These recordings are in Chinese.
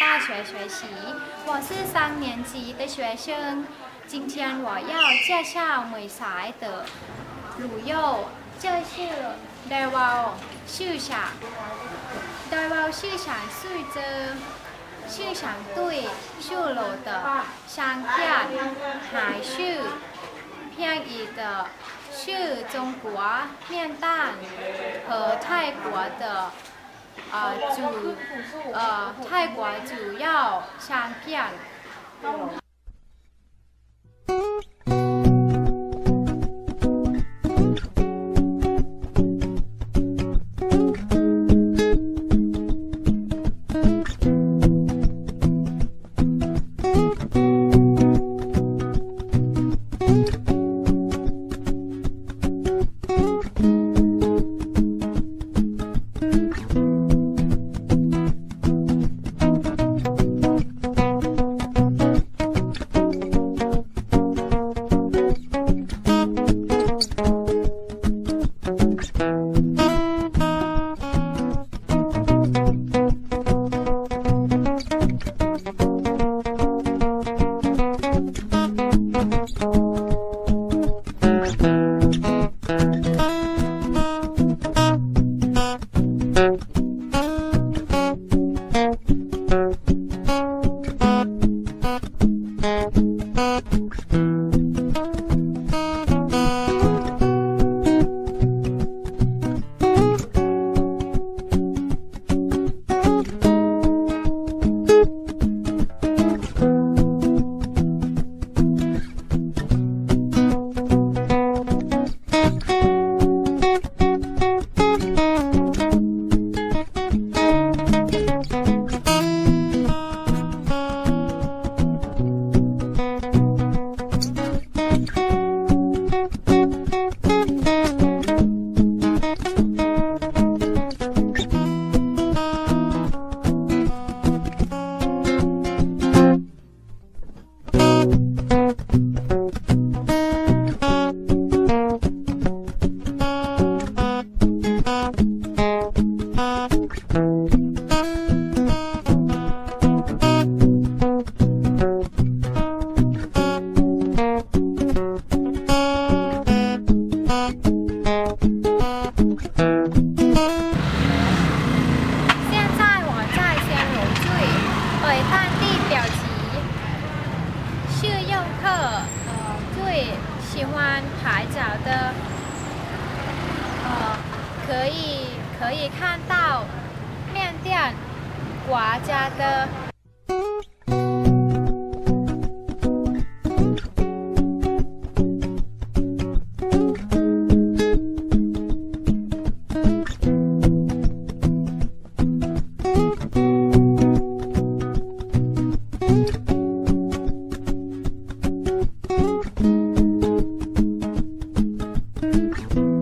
大学学习，我是三年级的学生。今天我要介绍美才的旅游，这是台湾市场。台湾市场是着市场对售楼的商品还是便宜的？是中国面蛋和泰国的呃主呃泰国主要商品。国家的。thank mm -hmm. you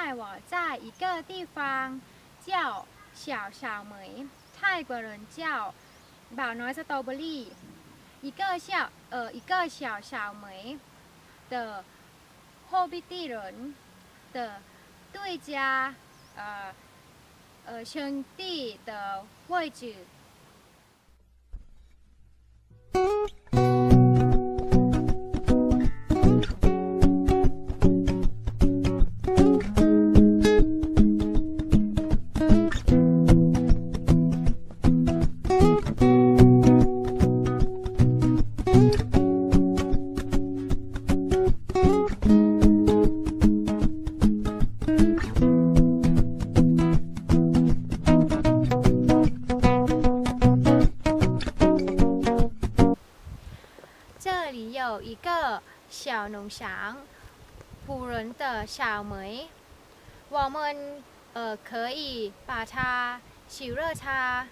在我在一个地方叫小小梅，泰国人叫บ่าวน้อยสตรอเบอรี่一个小呃一个小小梅的后壁地人的对家呃呃兄弟的位置。 一个小农场，仆人的小梅，我们呃可以把它洗热它，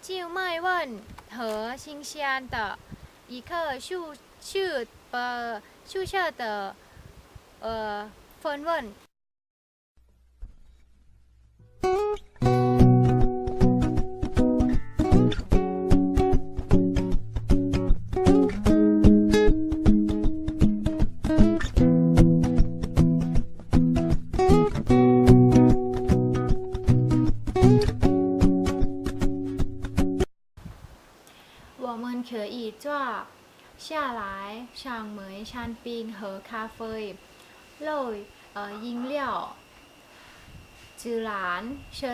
就麦问和新鲜的一颗树树呃树下的呃分问。下来上梅山冰喝咖啡，肉呃饮料，自然生。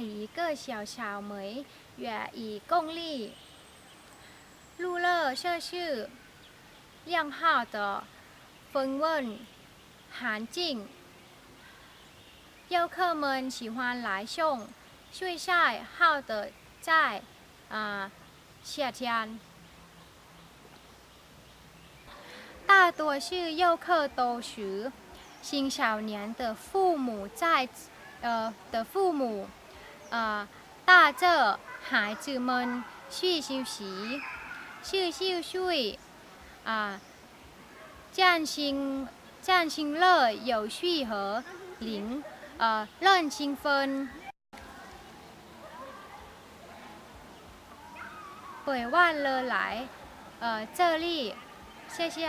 一个小小梅约一公里，路乐摄氏良好的风温环境，游客们喜欢来送睡晒好的在啊夏天。大多数游客都是青少年的父母在呃的父母，呃带着孩子们去休息，去休息啊，振兴振兴乐有序和灵呃让兴奋。北万了来，呃这里，谢谢。